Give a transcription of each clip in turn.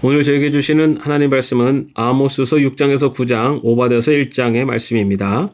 오늘 저에게 주시는 하나님 말씀은 아모스서 6장에서 9장, 오바데서 1장의 말씀입니다.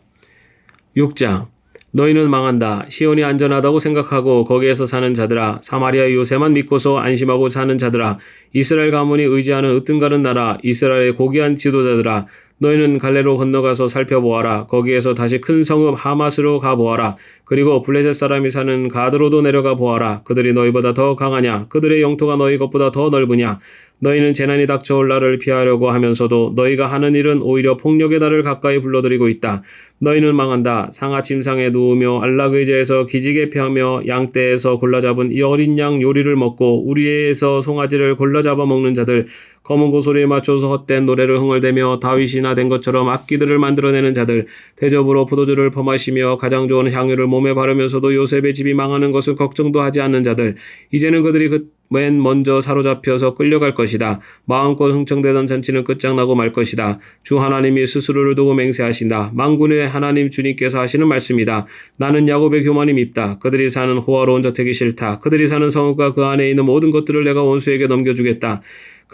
6장 너희는 망한다. 시온이 안전하다고 생각하고 거기에서 사는 자들아 사마리아 요새만 믿고서 안심하고 사는 자들아 이스라엘 가문이 의지하는 으뜸가는 나라 이스라엘의 고귀한 지도자들아 너희는 갈레로 건너가서 살펴보아라. 거기에서 다시 큰 성읍 하마스로 가보아라. 그리고 블레셋 사람이 사는 가드로도 내려가 보아라. 그들이 너희보다 더 강하냐? 그들의 영토가 너희 것보다 더 넓으냐? 너희는 재난이 닥쳐올 날을 피하려고 하면서도 너희가 하는 일은 오히려 폭력의 날을 가까이 불러들이고 있다. 너희는 망한다. 상하 침상에 누우며 안락 의자에서 기지개 펴며 양떼에서 골라잡은 이 어린 양 요리를 먹고 우리에서 송아지를 골라잡아 먹는 자들 검은 고소리에 맞춰서 헛된 노래를 흥얼대며 다윗이나 된 것처럼 악기들을 만들어내는 자들 대접으로 포도주를 퍼마시며 가장 좋은 향유를 몸에 바르면서도 요셉의 집이 망하는 것을 걱정도 하지 않는 자들 이제는 그들이 그 맨 먼저 사로잡혀서 끌려갈 것이다. 마음껏 흥청대던 잔치는 끝장나고 말 것이다. 주 하나님이 스스로를 두고 맹세하신다. 망군의 하나님 주님께서 하시는 말씀이다. 나는 야곱의 교만이 밉다. 그들이 사는 호화로운 저택이 싫다. 그들이 사는 성읍과 그 안에 있는 모든 것들을 내가 원수에게 넘겨주겠다.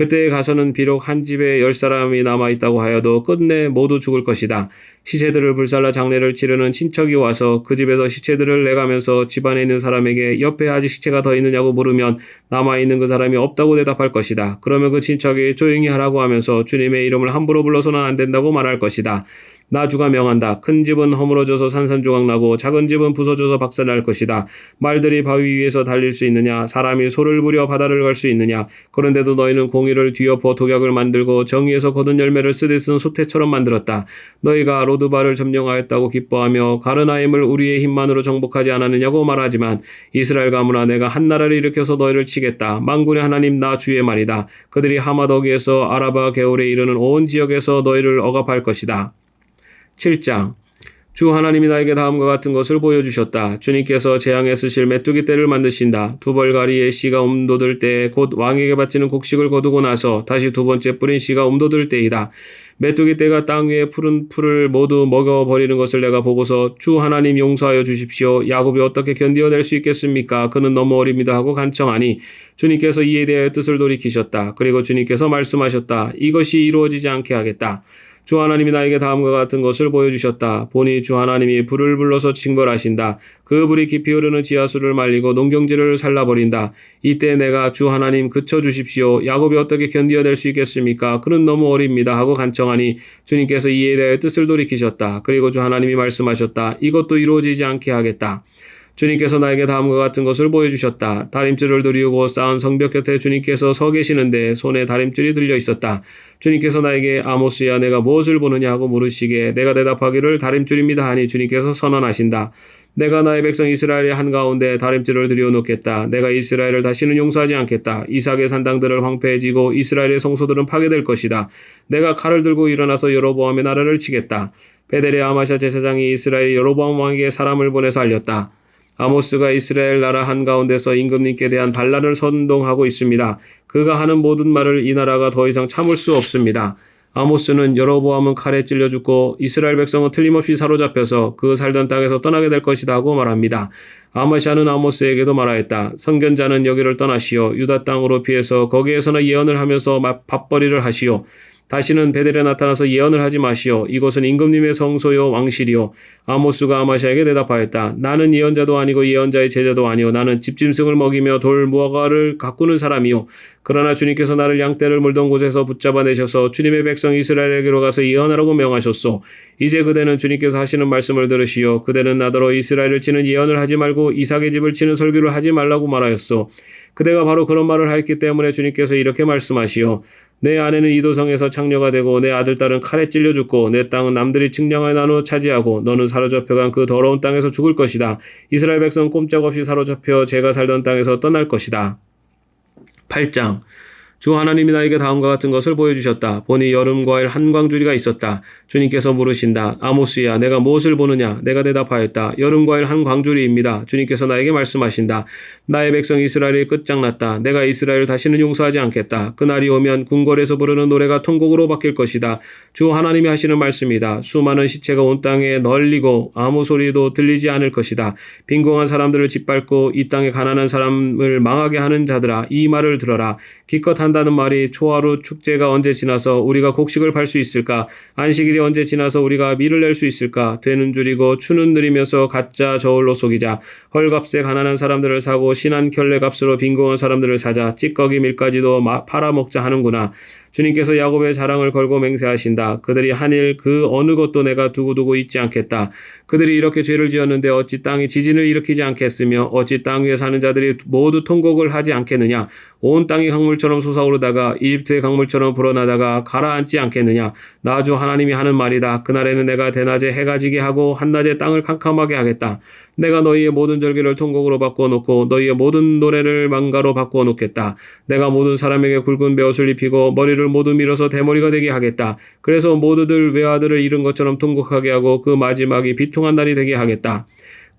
그때에 가서는 비록 한 집에 열 사람이 남아있다고 하여도 끝내 모두 죽을 것이다. 시체들을 불살라 장례를 치르는 친척이 와서 그 집에서 시체들을 내가면서 집안에 있는 사람에게 옆에 아직 시체가 더 있느냐고 물으면 남아있는 그 사람이 없다고 대답할 것이다. 그러면 그 친척이 조용히 하라고 하면서 주님의 이름을 함부로 불러서는 안 된다고 말할 것이다. 나 주가 명한다. 큰 집은 허물어져서 산산조각 나고 작은 집은 부서져서 박살날 것이다. 말들이 바위 위에서 달릴 수 있느냐? 사람이 소를 부려 바다를 갈 수 있느냐? 그런데도 너희는 공의를 뒤엎어 독약을 만들고 정의에서 거둔 열매를 쓰듯 쓴 소태처럼 만들었다. 너희가 로드바를 점령하였다고 기뻐하며 가르나임을 우리의 힘만으로 정복하지 않았느냐고 말하지만 이스라엘 가문아 내가 한 나라를 일으켜서 너희를 치겠다. 망군의 하나님 나 주의 말이다. 그들이 하마더기에서 아라바 개울에 이르는 온 지역에서 너희를 억압할 것이다. 7장 주 하나님이 나에게 다음과 같은 것을 보여주셨다. 주님께서 재앙에 쓰실 메뚜기 떼를 만드신다. 두 벌가리의 씨가 움돋을 때 곧 왕에게 바치는 곡식을 거두고 나서 다시 두 번째 뿌린 씨가 움돋을 때이다. 메뚜기 떼가 땅 위에 푸른 풀을 모두 먹어버리는 것을 내가 보고서 주 하나님 용서하여 주십시오. 야곱이 어떻게 견디어낼 수 있겠습니까? 그는 너무 어립니다 하고 간청하니 주님께서 이에 대하여 뜻을 돌이키셨다. 그리고 주님께서 말씀하셨다. 이것이 이루어지지 않게 하겠다. 주 하나님이 나에게 다음과 같은 것을 보여주셨다. 보니 주 하나님이 불을 불러서 징벌하신다. 그 불이 깊이 흐르는 지하수를 말리고 농경지를 살라버린다. 이때 내가 주 하나님 그쳐 주십시오. 야곱이 어떻게 견디어낼 수 있겠습니까? 그는 너무 어립니다. 하고 간청하니 주님께서 이에 대해 뜻을 돌이키셨다. 그리고 주 하나님이 말씀하셨다. 이것도 이루어지지 않게 하겠다. 주님께서 나에게 다음과 같은 것을 보여주셨다. 다림줄을 들이우고 쌓은 성벽 곁에 주님께서 서 계시는데 손에 다림줄이 들려 있었다. 주님께서 나에게 아모스야 내가 무엇을 보느냐 하고 물으시기에 내가 대답하기를 다림줄입니다 하니 주님께서 선언하신다. 내가 나의 백성 이스라엘의 한가운데 다림줄을 들여놓겠다. 내가 이스라엘을 다시는 용서하지 않겠다. 이삭의 산당들을 황폐해지고 이스라엘의 성소들은 파괴될 것이다. 내가 칼을 들고 일어나서 여로보암의 나라를 치겠다. 베델의 아마샤 제사장이 이스라엘 여로보암 왕에게 사람을 보내서 알렸다. 아모스가 이스라엘 나라 한가운데서 임금님께 대한 반란을 선동하고 있습니다. 그가 하는 모든 말을 이 나라가 더 이상 참을 수 없습니다. 아모스는 여로보암은 칼에 찔려 죽고 이스라엘 백성은 틀림없이 사로잡혀서 그 살던 땅에서 떠나게 될 것이다 하고 말합니다. 아마샤는 아모스에게도 말하였다. 선견자는 여기를 떠나시오. 유다 땅으로 피해서 거기에서나 예언을 하면서 밥벌이를 하시오. 다시는 베델에 나타나서 예언을 하지 마시오. 이곳은 임금님의 성소요 왕실이요. 아모스가 아마샤에게 대답하였다. 나는 예언자도 아니고 예언자의 제자도 아니오. 나는 집짐승을 먹이며 돌 무화과를 가꾸는 사람이요. 그러나 주님께서 나를 양떼를 물던 곳에서 붙잡아내셔서 주님의 백성 이스라엘에게로 가서 예언하라고 명하셨소. 이제 그대는 주님께서 하시는 말씀을 들으시오. 그대는 나더러 이스라엘을 치는 예언을 하지 말고 이삭의 집을 치는 설교를 하지 말라고 말하였소. 그대가 바로 그런 말을 하였기 때문에 주님께서 이렇게 말씀하시오. 내 아내는 이도성에서 창녀가 되고 내 아들 딸은 칼에 찔려 죽고 내 땅은 남들이 측량하여 나누어 차지하고 너는 사로잡혀간 그 더러운 땅에서 죽을 것이다. 이스라엘 백성은 꼼짝없이 사로잡혀 제가 살던 땅에서 떠날 것이다. 8장 주 하나님이 나에게 다음과 같은 것을 보여주셨다. 보니 여름 과일 한 광주리가 있었다. 주님께서 물으신다. 아모스야, 내가 무엇을 보느냐? 내가 대답하였다. 여름 과일 한 광주리입니다. 주님께서 나에게 말씀하신다. 나의 백성 이스라엘이 끝장났다. 내가 이스라엘을 다시는 용서하지 않겠다. 그날이 오면 궁궐에서 부르는 노래가 통곡으로 바뀔 것이다. 주 하나님이 하시는 말씀이다. 수많은 시체가 온 땅에 널리고 아무 소리도 들리지 않을 것이다. 빈공한 사람들을 짓밟고 이 땅에 가난한 사람을 망하게 하는 자들아, 이 말을 들어라. 기껏 한 한다는 말이 초하루 축제가 언제 지나서 우리가 곡식을 팔 수 있을까? 안식일이 언제 지나서 우리가 밀을 낼 수 있을까? 되는 줄이고 추는 느리면서 가짜 저울로 속이자. 헐값에 가난한 사람들을 사고 신한 켤레값으로 빈곤한 사람들을 사자. 찌꺼기 밀까지도 마- 팔아먹자 하는구나. 주님께서 야곱의 자랑을 걸고 맹세하신다. 그들이 한일 그 어느 것도 내가 두고두고 잊지 않겠다. 그들이 이렇게 죄를 지었는데 어찌 땅이 지진을 일으키지 않겠으며 어찌 땅 위에 사는 자들이 모두 통곡을 하지 않겠느냐. 온 땅이 강물처럼 솟아오르다가 이집트의 강물처럼 불어나다가 가라앉지 않겠느냐. 나주 하나님이 하는 말이다. 그날에는 내가 대낮에 해가 지게 하고 한낮에 땅을 캄캄하게 하겠다. 내가 너희의 모든 절기를 통곡으로 바꾸어 놓고 너희의 모든 노래를 망가로 바꾸어 놓겠다. 내가 모든 사람에게 굵은 베옷을 입히고 머리를 모두 밀어서 대머리가 되게 하겠다. 그래서 모두들 외아들을 잃은 것처럼 통곡하게 하고 그 마지막이 비통한 날이 되게 하겠다.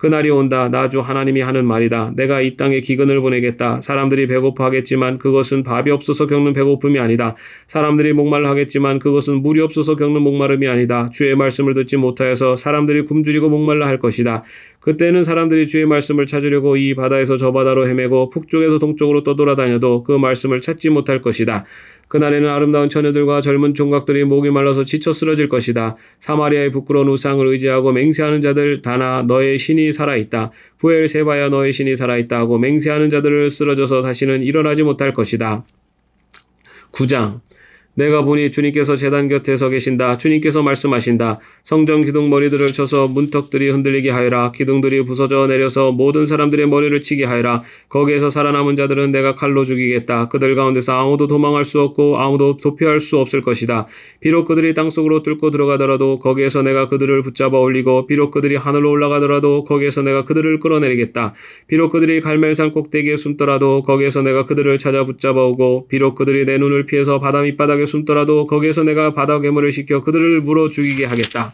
그날이 온다. 나 주 하나님이 하는 말이다. 내가 이 땅에 기근을 보내겠다. 사람들이 배고파하겠지만 그것은 밥이 없어서 겪는 배고픔이 아니다. 사람들이 목말라 하겠지만 그것은 물이 없어서 겪는 목마름이 아니다. 주의 말씀을 듣지 못하여서 사람들이 굶주리고 목말라 할 것이다. 그때는 사람들이 주의 말씀을 찾으려고 이 바다에서 저 바다로 헤매고 북쪽에서 동쪽으로 떠돌아다녀도 그 말씀을 찾지 못할 것이다. 그날에는 아름다운 처녀들과 젊은 총각들이 목이 말라서 지쳐 쓰러질 것이다. 사마리아의 부끄러운 우상을 의지하고 맹세하는 자들 다나 너의 신이 살아있다. 부엘 세바야 너의 신이 살아있다 하고 맹세하는 자들을 쓰러져서 다시는 일어나지 못할 것이다. 9장 내가 보니 주님께서 재단 곁에 서 계신다. 주님께서 말씀하신다. 성전 기둥 머리들을 쳐서 문턱들이 흔들리게 하여라. 기둥들이 부서져 내려서 모든 사람들의 머리를 치게 하여라. 거기에서 살아남은 자들은 내가 칼로 죽이겠다. 그들 가운데서 아무도 도망할 수 없고 아무도 도피할 수 없을 것이다. 비록 그들이 땅속으로 뚫고 들어가더라도 거기에서 내가 그들을 붙잡아 올리고 비록 그들이 하늘로 올라가더라도 거기에서 내가 그들을 끌어내리겠다. 비록 그들이 갈멜산 꼭대기에 숨더라도 거기에서 내가 그들을 찾아 붙잡아 오고 비록 그들이 내 눈을 피해서 바다 밑바닥에 숨더라도 거기에서 내가 바다 괴물을 시켜 그들을 물어 죽이게 하겠다.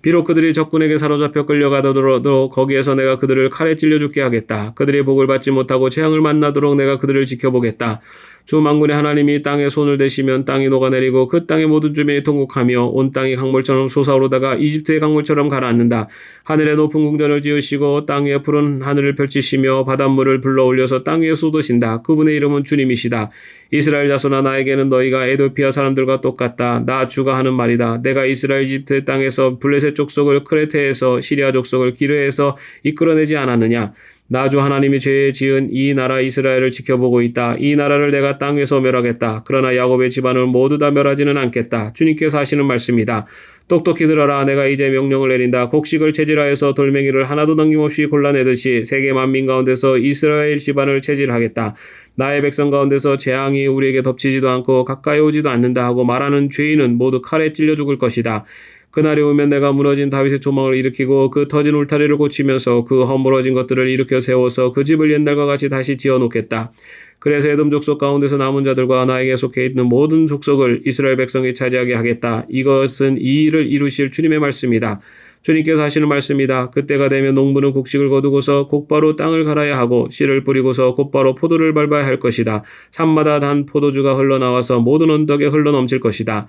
비록 그들이 적군에게 사로잡혀 끌려가더라도 거기에서 내가 그들을 칼에 찔려 죽게 하겠다. 그들이 복을 받지 못하고 재앙을 만나도록 내가 그들을 지켜보겠다. 주 만군의 하나님이 땅에 손을 대시면 땅이 녹아내리고 그 땅의 모든 주민이 통곡하며 온 땅이 강물처럼 솟아오르다가 이집트의 강물처럼 가라앉는다. 하늘에 높은 궁전을 지으시고 땅 위에 푸른 하늘을 펼치시며 바닷물을 불러 올려서 땅 위에 쏟으신다. 그분의 이름은 주님이시다. 이스라엘 자손아 나에게는 너희가 에도피아 사람들과 똑같다. 나 주가 하는 말이다. 내가 이스라엘 이집트 땅에서 블레셋 족속을 크레테에서 시리아 족속을 기르에서 이끌어내지 않았느냐. 나주 하나님이 죄에 지은 이 나라 이스라엘을 지켜보고 있다. 이 나라를 내가 땅에서 멸하겠다. 그러나 야곱의 집안을 모두 다 멸하지는 않겠다. 주님께서 하시는 말씀이다. 똑똑히 들어라. 내가 이제 명령을 내린다. 곡식을 체질하여서 돌멩이를 하나도 남김없이 골라내듯이 세계 만민 가운데서 이스라엘 집안을 체질하겠다. 나의 백성 가운데서 재앙이 우리에게 덮치지도 않고 가까이 오지도 않는다 하고 말하는 죄인은 모두 칼에 찔려 죽을 것이다. 그날이 오면 내가 무너진 다윗의 조망을 일으키고 그 터진 울타리를 고치면서 그 허물어진 것들을 일으켜 세워서 그 집을 옛날과 같이 다시 지어 놓겠다. 그래서 에돔 족속 가운데서 남은 자들과 나에게 속해 있는 모든 족속을 이스라엘 백성이 차지하게 하겠다. 이것은 이 일을 이루실 주님의 말씀이다. 주님께서 하시는 말씀이다. 그때가 되면 농부는 곡식을 거두고서 곧바로 땅을 갈아야 하고 씨를 뿌리고서 곧바로 포도를 밟아야 할 것이다. 산마다 단 포도주가 흘러나와서 모든 언덕에 흘러넘칠 것이다.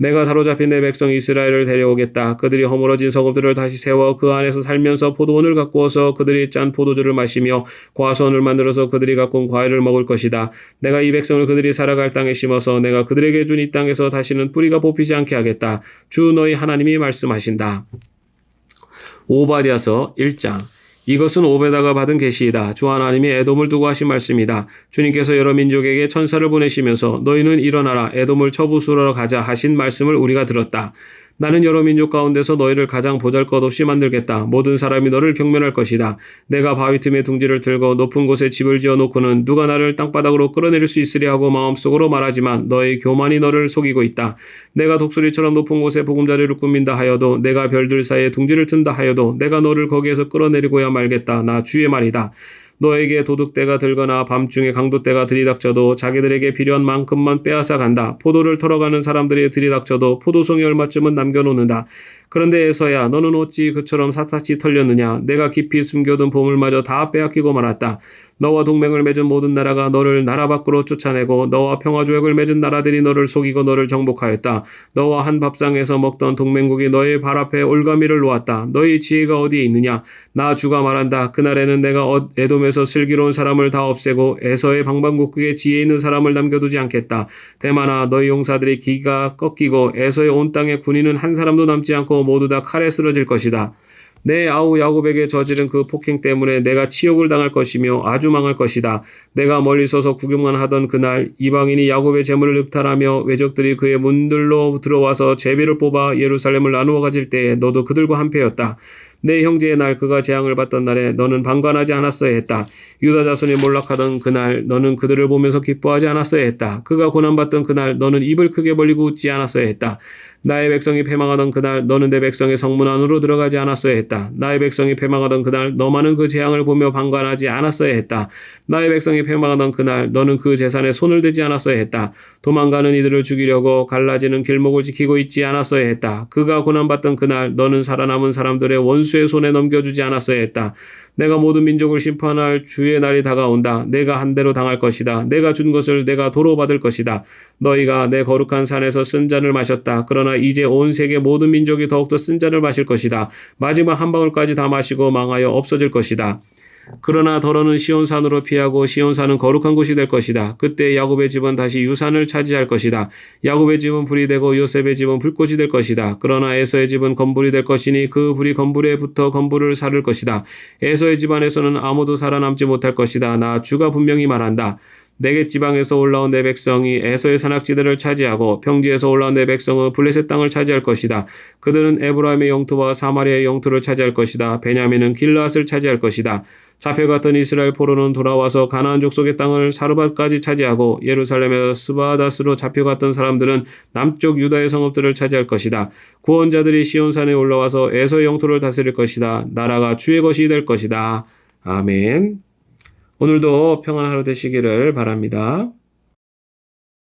내가 사로잡힌 내 백성 이스라엘을 데려오겠다. 그들이 허물어진 성읍들을 다시 세워 그 안에서 살면서 포도원을 가꾸어서 그들이 짠 포도주를 마시며 과수원을 만들어서 그들이 가꾼 과일을 먹을 것이다. 내가 이 백성을 그들이 살아갈 땅에 심어서 내가 그들에게 준 이 땅에서 다시는 뿌리가 뽑히지 않게 하겠다. 주 너희 하나님이 말씀하신다. 오바디아서 1장 이것은 오베다가 받은 계시이다. 주 하나님이 에돔을 두고 하신 말씀이다. 주님께서 여러 민족에게 천사를 보내시면서 너희는 일어나라 에돔을 처부수러 가자 하신 말씀을 우리가 들었다. 나는 여러 민족 가운데서 너희를 가장 보잘것없이 만들겠다. 모든 사람이 너를 경멸할 것이다. 내가 바위 틈에 둥지를 들고 높은 곳에 집을 지어 놓고는 누가 나를 땅바닥으로 끌어내릴 수 있으랴 하고 마음속으로 말하지만 너의 교만이 너를 속이고 있다. 내가 독수리처럼 높은 곳에 보금자리를 꾸민다 하여도 내가 별들 사이에 둥지를 튼다 하여도 내가 너를 거기에서 끌어내리고야 말겠다. 나 주의 말이다. 너에게 도둑대가 들거나 밤중에 강도대가 들이닥쳐도 자기들에게 필요한 만큼만 빼앗아 간다. 포도를 털어가는 사람들이 들이닥쳐도 포도송이 얼마쯤은 남겨놓는다. 그런데 에서야 너는 어찌 그처럼 샅샅이 털렸느냐? 내가 깊이 숨겨둔 보물마저 다 빼앗기고 말았다. 너와 동맹을 맺은 모든 나라가 너를 나라 밖으로 쫓아내고 너와 평화 조약을 맺은 나라들이 너를 속이고 너를 정복하였다. 너와 한 밥상에서 먹던 동맹국이 너의 발 앞에 올가미를 놓았다. 너희 지혜가 어디에 있느냐? 나 주가 말한다. 그날에는 내가 어- 에돔에서 슬기로운 사람을 다 없애고 에서의 방방곡국에 지혜 있는 사람을 남겨두지 않겠다. 대만아 너희 용사들의 기가 꺾이고 에서의 온 땅에 군인은 한 사람도 남지 않고 모두 다 칼에 쓰러질 것이다. 내 아우 야곱에게 저지른 그 폭행 때문에 내가 치욕을 당할 것이며 아주 망할 것이다. 내가 멀리 서서 구경만 하던 그날 이방인이 야곱의 재물을 늑탈하며 외적들이 그의 문들로 들어와서 제비를 뽑아 예루살렘을 나누어 가질 때에 너도 그들과 한패였다. 내 형제의 날 그가 재앙을 받던 날에 너는 방관하지 않았어야 했다. 유다 자손이 몰락하던 그날 너는 그들을 보면서 기뻐하지 않았어야 했다. 그가 고난받던 그날 너는 입을 크게 벌리고 웃지 않았어야 했다. 나의 백성이 패망하던 그날 너는 내 백성의 성문 안으로 들어가지 않았어야 했다. 나의 백성이 패망하던 그날 너만은 그 재앙을 보며 방관하지 않았어야 했다. 나의 백성이 패망하던 그날 너는 그 재산에 손을 대지 않았어야 했다. 도망가는 이들을 죽이려고 갈라지는 길목을 지키고 있지 않았어야 했다. 그가 고난받던 그날 너는 살아남은 사람들의 원수 의 손에 넘겨주지 않았어야 했다. 내가 모든 민족을 심판할 주의 날이 다가온다. 내가 한 대로 당할 것이다. 내가 준 것을 내가 도로 받을 것이다. 너희가 내 거룩한 산에서 쓴 잔을 마셨다. 그러나 이제 온 세계 모든 민족이 더욱더 쓴 잔을 마실 것이다. 마지막 한 방울까지 다 마시고 망하여 없어질 것이다. 그러나 더러는 시온산으로 피하고 시온산은 거룩한 곳이 될 것이다. 그때 야곱의 집은 다시 유산을 차지할 것이다. 야곱의 집은 불이 되고 요셉의 집은 불꽃이 될 것이다. 그러나 에서의 집은 건불이 될 것이니 그 불이 건불에 붙어 건불을 사를 것이다. 에서의 집안에서는 아무도 살아남지 못할 것이다. 나 주가 분명히 말한다. 내게 지방에서 올라온 내 백성이 에서의 산악지대를 차지하고 평지에서 올라온 내 백성은 블레셋 땅을 차지할 것이다. 그들은 에브라임의 영토와 사마리아의 영토를 차지할 것이다. 베냐민은 길라앗을 차지할 것이다. 잡혀갔던 이스라엘 포로는 돌아와서 가나안 족속의 땅을 사르밧까지 차지하고 예루살렘에서 스바다스로 잡혀갔던 사람들은 남쪽 유다의 성읍들을 차지할 것이다. 구원자들이 시온산에 올라와서 에서의 영토를 다스릴 것이다. 나라가 주의 것이 될 것이다. 아멘. 오늘도 평안한 하루 되시기를 바랍니다.